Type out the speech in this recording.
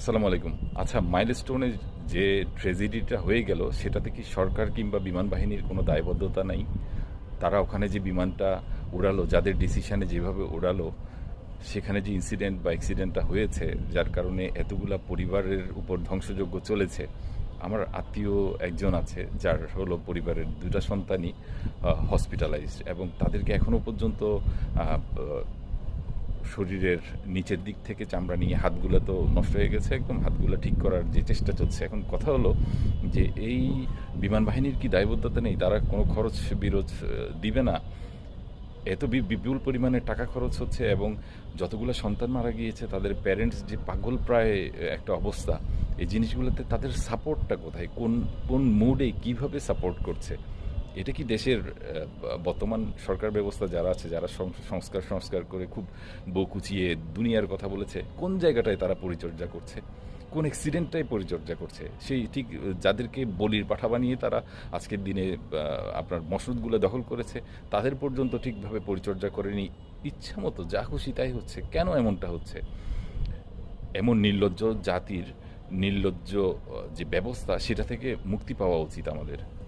আসসালামু আলাইকুম। আচ্ছা মাইলস্টোনে যে ট্রেজেডিটা হয়ে গেল, সেটাতে কি সরকার কিংবা বিমান বাহিনীর কোনো দায়বদ্ধতা নাই? তারা ওখানে যে বিমানটা উড়ালো, যাদের ডিসিশনে যেভাবে উড়ালো, সেখানে যে ইনসিডেন্ট বা অ্যাক্সিডেন্টটা হয়েছে, যার কারণে এতগুলা পরিবারের উপর ধ্বংসযজ্ঞ চলেছে, আমার আত্মীয় একজন আছে, যার হলো পরিবারের দুটা সন্তানই হসপিটালাইজড এবং তাদেরকে এখনও পর্যন্ত শরীরের নিচের দিক থেকে চামড়া নিয়ে হাতগুলো তো নষ্ট হয়ে গেছে, একদম হাতগুলো ঠিক করার যে চেষ্টা চলছে। এখন কথা হলো যে এই বিমান বাহিনীর কি দায়বদ্ধতা নেই? তারা কোনো খরচ বিরোধ দিবে না। এত বিপুল পরিমাণে টাকা খরচ হচ্ছে এবং যতগুলো সন্তান মারা গিয়েছে, তাদের প্যারেন্টস যে পাগল প্রায় একটা অবস্থা। এই জিনিসগুলোতে তাদের সাপোর্টটা কোথায়? কোন কোন মুডে কীভাবে সাপোর্ট করছে? এটা কি দেশের বর্তমান সরকার ব্যবস্থা যারা আছে, যারা সংস্কার সংস্কার করে খুব বকুচিয়ে দুনিয়ার কথা বলেছে, কোন জায়গাটায় তারা পরিচর্যা করছে? কোন অ্যাক্সিডেন্টটাই পরিচর্যা করছে? সেই ঠিক যাদেরকে বলির পাঠা বানিয়ে তারা আজকের দিনে আপনার মসজিদগুলো দখল করেছে, তাদের পর্যন্ত ঠিকভাবে পরিচর্যা করেনি। ইচ্ছা মতো যা খুশি তাই হচ্ছে। কেন এমনটা হচ্ছে? এমন নির্লজ্জ জাতির নির্লজ্জ যে ব্যবস্থা, সেটা থেকে মুক্তি পাওয়া উচিত আমাদের।